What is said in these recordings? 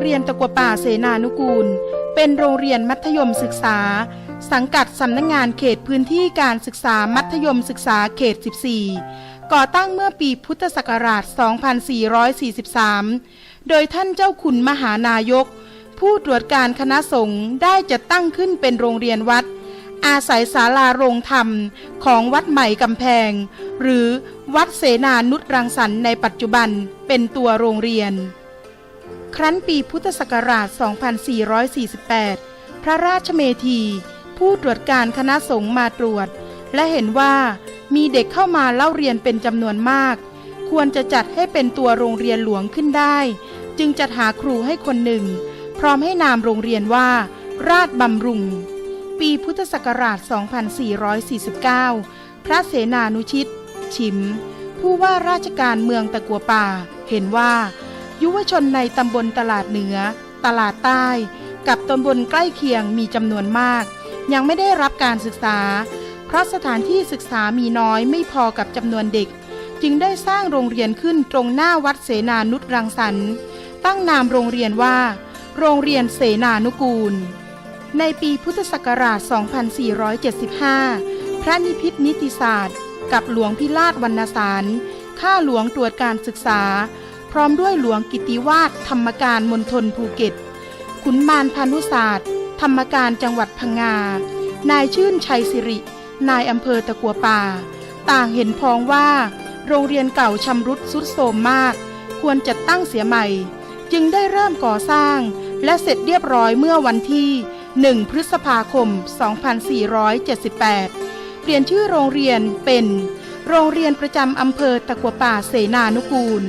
โรงเรียนตะกัวป่าเสนานุกูล เป็นโรงเรียนมัธยมศึกษา สังกัดสำนักงงานเขตพื้นที่การศึกษามัธยมศึกษาเขต 14 ก่อตั้งเมื่อปีพุทธศักราช 2443 โดยท่านเจ้าคุณมหานายก ผู้ตรวจการคณะสงฆ์ได้จัดตั้งขึ้นเป็นโรงเรียนวัด อาศัยศาลาโรงธรรมของวัดใหม่กำแพง หรือวัดเสนานุตรังสรรค์ในปัจจุบันเป็นตัวโรงเรียน ครั้นปีพุทธศักราช 2448 พระราชเมธี ผู้ตรวจการคณะสงฆ์มาตรวจ และเห็นว่ามีเด็กเข้ามาเล่าเรียนเป็นจำนวนมาก ควรจะจัดให้เป็นตัวโรงเรียนหลวงขึ้นได้ จึงจัดหาครูให้คนหนึ่ง พร้อมให้นามโรงเรียนว่า ราชบำรุง ปีพุทธศักราช 2449 พระเสนานุชิต ชิม ผู้ว่าราชการเมืองตะกัวป่า เห็นว่า ยุวชนในตำบลตลาดเหนือ ตลาดใต้ กับตำบลใกล้เคียงมีจำนวนมาก ยังไม่ได้รับการศึกษา เพราะสถานที่ศึกษามีน้อยไม่พอกับจำนวนเด็ก จึงได้สร้างโรงเรียนขึ้นตรงหน้าวัดเสนานุตรังสรรค์ตั้งนามโรงเรียนว่า โรงเรียนเสนานุกูล ในปีพุทธศักราช 2475 พระนิพิษนิติศาสตร์ กับหลวงพิราชวรรณสาร ข้าหลวงตรวจการศึกษา พร้อมด้วยหลวงกิติวาสธรรมการมณฑลภูเก็ต ขุนมารพานุศาสตร์ ธรรมการจังหวัดพังงา นายชื่นชัยสิริ นายอำเภอตะกัวป่า ต่างเห็นพ้องว่า โรงเรียนเก่าชำรุดสุดโทรมมาก ควรจัดตั้งเสียใหม่ จึงได้เริ่มก่อสร้าง และเสร็จเรียบร้อยเมื่อวันที่ 1 พฤษภาคม 2478 เปลี่ยนชื่อโรงเรียนเป็น โรงเรียนประจำอำเภอตะกัวป่าเสนานุกูล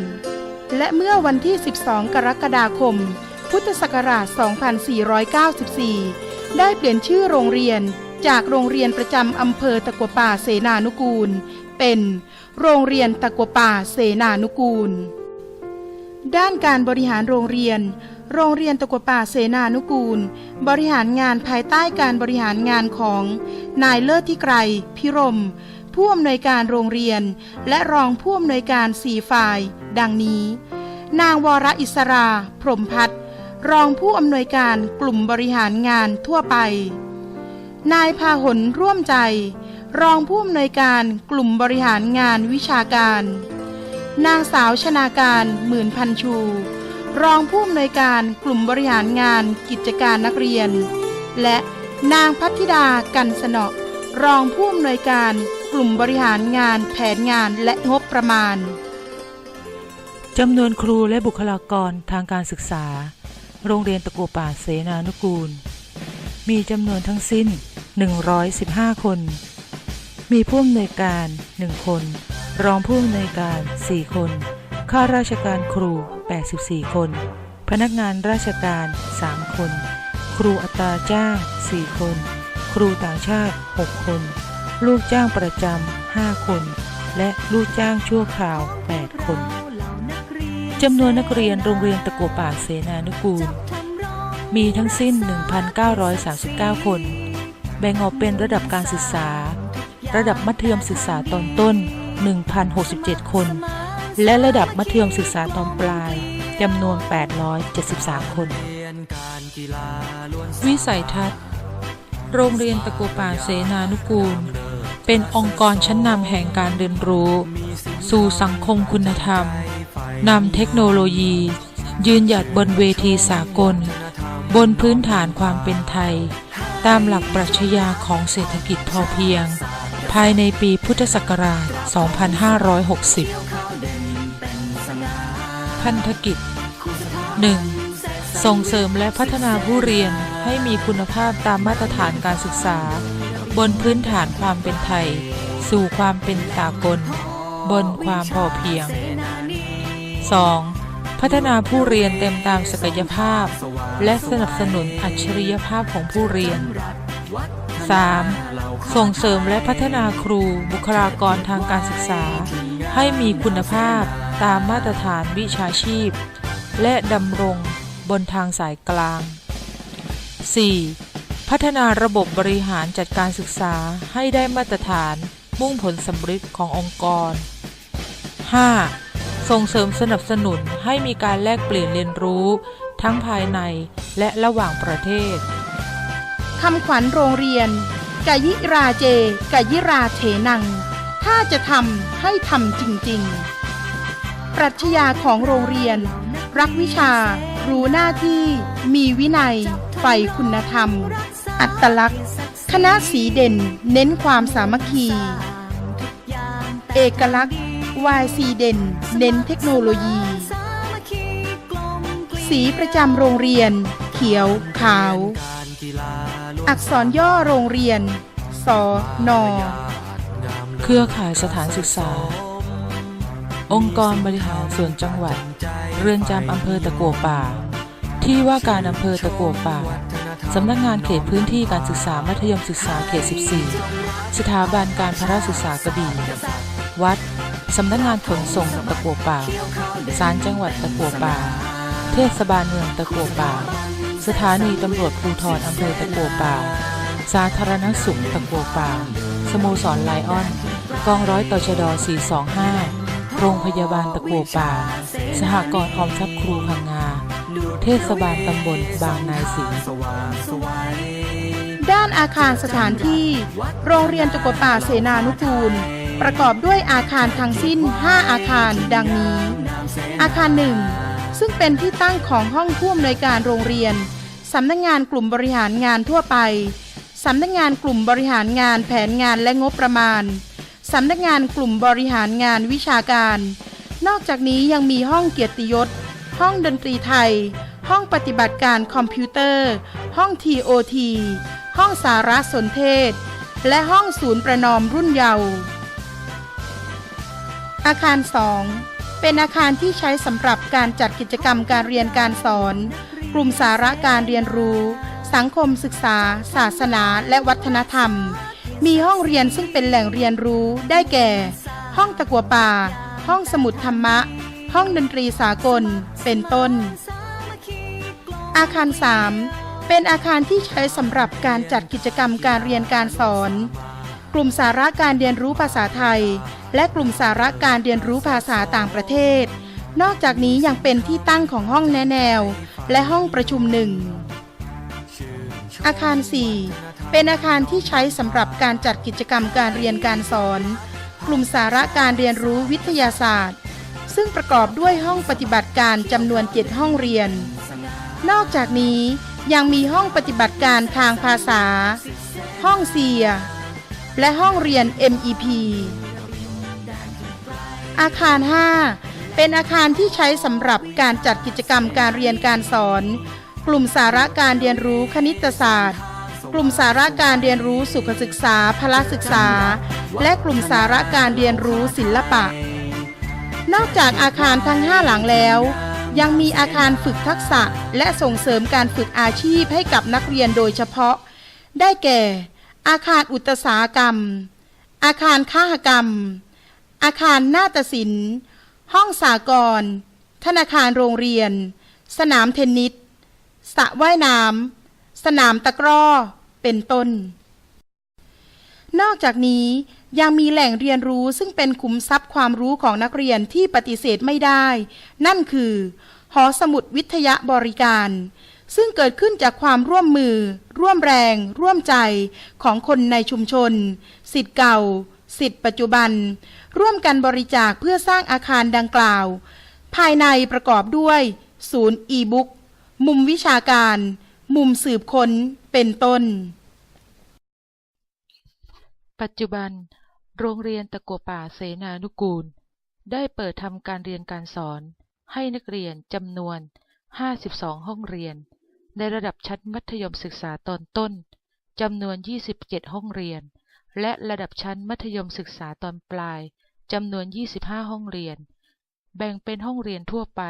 และเมื่อวันที่ 12 กรกฎาคม พุทธศักราช 2494 ได้เปลี่ยนชื่อโรงเรียนจากโรงเรียนประจำอำเภอตะกัวป่าเสนานุกูล เป็นโรงเรียนตะกัวป่าเสนานุกูล ด้านการบริหารโรงเรียน โรงเรียนตะกัวป่าเสนานุกูล บริหารงานภายใต้การบริหารงานของนายเลิศที่ไกรพิรม ผู้อำนวยการโรงเรียน และรองผู้อำนวยการสี่ฝ่าย ดังนี้ นางวรอิสรา พรหมพัฒน์รองผู้อำนวยการกลุ่มบริหารงานทั่วไป นายพาหนร่วมใจ รองผู้อำนวยการกลุ่มบริหารงานวิชาการ นางสาวชนาการหมื่นพันชู รองผู้อำนวยการกลุ่มบริหารงานกิจการนักเรียน และนางพัทธิดากันสนอรองผู้อำนวยการ กลุ่มบริหารงานแผนงานและงบประมาณจำนวนครูและบุคลากรทางการศึกษา โรงเรียนตะกัวป่าเสนานุกูล มีจำนวนทั้งสิ้น 115 คน มีผู้อำนวยการ 1 คน รองผู้อำนวยการ 4 คน ข้าราชการครู 84 คน พนักงานราชการ 3 คน ครูอัตราจ้าง 4 คน ครูต่างชาติ 6 คน ลูกจ้างประจำ5คน และลูกจ้างชั่วคราว 8 คนจำนวนนักเรียนโรงเรียนตะกัวป่าเสนานุกูล มีทั้งสิ้น 1,939 คน แบ่งออกเป็นระดับการศึกษา ระดับมัธยมศึกษาตอนต้น 1,067 คน และระดับมัธยมศึกษาตอนปลายจำนวน 873 คน วิสัยทัศน์ โรงเรียนตะกัวป่าเสนานุกูล เป็นองค์กรชั้นนำแห่งการเรียนรู้ สู่สังคมคุณธรรมนำเทคโนโลยี ยืนหยัดบนเวทีสากล บนพื้นฐานความเป็นไทย ตามหลักปรัชญาของเศรษฐกิจพอเพียง ภายในปีพุทธศักราช 2560 พันธกิจ 1. ส่งเสริมและพัฒนาผู้เรียนให้มีคุณภาพตามมาตรฐานการศึกษา บนพื้นฐานความเป็นไทย สู่ความเป็นสากล บนความพอเพียง 2. พัฒนาผู้เรียนเต็มตามศักยภาพ และสนับสนุนอัจฉริยภาพของผู้เรียน 3. ส่งเสริมและพัฒนาครูบุคลากรทางการศึกษา ให้มีคุณภาพตามมาตรฐานวิชาชีพ และดำรงบนทางสายกลาง 4. พัฒนาระบบบริหารจัดการศึกษาให้ได้มาตรฐาน มุ่งผลสำเร็จขององค์กร 5. ส่งเสริมสนับสนุนให้มีการแลกเปลี่ยนเรียนรู้ ทั้งภายในและระหว่างประเทศคำขวัญโรงเรียนกยิราเจกยิราเถนัง ถ้าจะทำให้ทำจริง ๆ ปรัชญาของโรงเรียน รักวิชา รู้หน้าที่ มีวินัยใฝ่คุณธรรม อัตลักษณ์ คณะสีเด่น เน้นความสามัคคี เอกลักษณ์วายสีเด่น เน้นเทคโนโลยี สีประจำโรงเรียน เขียว ขาว อักษรย่อโรงเรียนสอนอเครือข่ายสถานศึกษา องค์กรบริหารส่วนจังหวัด เรือนจำอำเภอตะกัวป่า ที่ว่าการอำเภอตะกัวป่า สำนักงานเขตพื้นที่การศึกษามัธยมศึกษาเขต 14 สถาบันการพระศึกษากระบี่ วัด สำนักงานขนส่งตะกัวป่า ศาลจังหวัดตะกัวป่า เทศบาลเมืองตะกัวป่า สถานีตำรวจภูธรอำเภอตะกัวป่า สาธารณสุขตะกัวป่า สโมสรไลออน กองร้อยตชด 425 โรงพยาบาลตะกัวป่า สหกรณ์ออมทรัพย์ครูพังงา เทศบาลตำบลบางนายศรีด้านอาคารสถานที่ โรงเรียนตะกัวป่าเสนานุกูล ประกอบด้วยอาคารทั้งสิ้น 5 อาคารดังนี้ อาคารหนึ่งซึ่งเป็นที่ตั้งของห้องผู้อำนวยการโรงเรียน สำนักงานกลุ่มบริหารงานทั่วไป สำนักงานกลุ่มบริหารงานแผนงานและงบประมาณ สำนักงานกลุ่มบริหารงานวิชาการ นอกจากนี้ยังมีห้องเกียรติยศ ห้องดนตรีไทย ห้องปฏิบัติการคอมพิวเตอร์ ห้อง TOT ห้องสารสนเทศ และห้องศูนย์ประนอมรุ่นเยาว์อาคาร 2 เป็นอาคารที่ใช้สำหรับการจัดกิจกรรมการเรียนการสอน กลุ่มสาระการเรียนรู้ สังคมศึกษา ศาสนา และวัฒนธรรม มีห้องเรียนซึ่งเป็นแหล่งเรียนรู้ได้แก่ ห้องตะกัวป่า ห้องสมุดธรรมะ ห้องดนตรีสากล เป็นต้น อาคาร 3 เป็นอาคารที่ใช้สำหรับการจัดกิจกรรมการเรียนการสอน กลุ่มสาระการเรียนรู้ภาษาไทย และกลุ่มสาระการเรียนรู้ภาษาต่างประเทศ นอกจากนี้ยังเป็นที่ตั้งของห้องแนแนว และห้องประชุมหนึ่งอาคาร 4 เป็นอาคารที่ใช้สำหรับการจัดกิจกรรมการเรียนการสอน กลุ่มสาระการเรียนรู้วิทยาศาสตร์ ซึ่งประกอบด้วยห้องปฏิบัติการจำนวน7ห้องเรียน นอกจากนี้ยังมีห้องปฏิบัติการทางภาษา ห้องเซีย และห้องเรียน MEP อาคาร 5 เป็นอาคารที่ใช้สำหรับการจัดกิจกรรมการเรียนการสอน กลุ่มสาระการเรียนรู้คณิตศาสตร์ กลุ่มสาระการเรียนรู้สุขศึกษาพละศึกษา และกลุ่มสาระการเรียนรู้ศิลปะ นอกจากอาคารทั้ง 5 หลังแล้ว ยังมีอาคารฝึกทักษะและส่งเสริมการฝึกอาชีพให้กับนักเรียนโดยเฉพาะ ได้แก่ อาคารอุตสาหกรรม อาคารค้ากรรม อาคารนาฏศิลป์ ห้องสากร ธนาคารโรงเรียน สนามเทนนิสสระว่ายน้ำสนามตะกร้อ เป็นต้น นอกจากนี้ ยังมีแหล่งเรียนรู้ซึ่งเป็นขุมทรัพย์ความรู้ของนักเรียนที่ปฏิเสธไม่ได้ นั่นคือ หอสมุดวิทยาบริการ ซึ่งเกิดขึ้นจากความร่วมมือ ร่วมแรง ร่วมใจของคนในชุมชนสิทธิ์เก่าสิทธิ์ปัจจุบัน ร่วมกันบริจาคเพื่อสร้างอาคารดังกล่าว ภายในประกอบด้วย ศูนย์อีบุ๊กมุมวิชาการ มุมสืบค้นเป็นต้น ปัจจุบัน โรงเรียนตะกัวป่าเสนานุกูล ได้เปิดทำการเรียนการสอน ให้นักเรียนจำนวน 52 ห้องเรียน ในระดับชั้นมัธยมศึกษาตอนต้นจำนวน 27 ห้องเรียน และระดับชั้นมัธยมศึกษาตอนปลายจำนวน 25 ห้องเรียน แบ่งเป็นห้องเรียนทั่วไป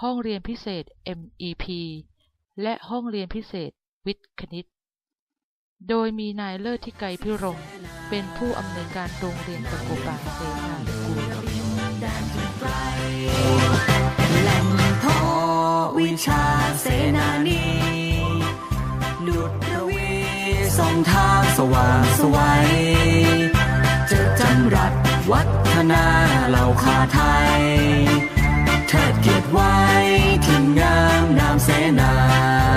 ห้องเรียนพิเศษ MEP และห้องเรียนพิเศษ วิทย์คณิต โดยมีนายเลิศที่ไกรพิรมเป็นผู้อำนวยการโรงเรียนตะโกป่าเสนานุกูลแหล่งทอวิชาเสนานีดุดระวีส่องทางสว่างสวัยจะจำรัดวัฒนาเหล่าคาไทยเทิดเกียรติไว้ที่งามนามนา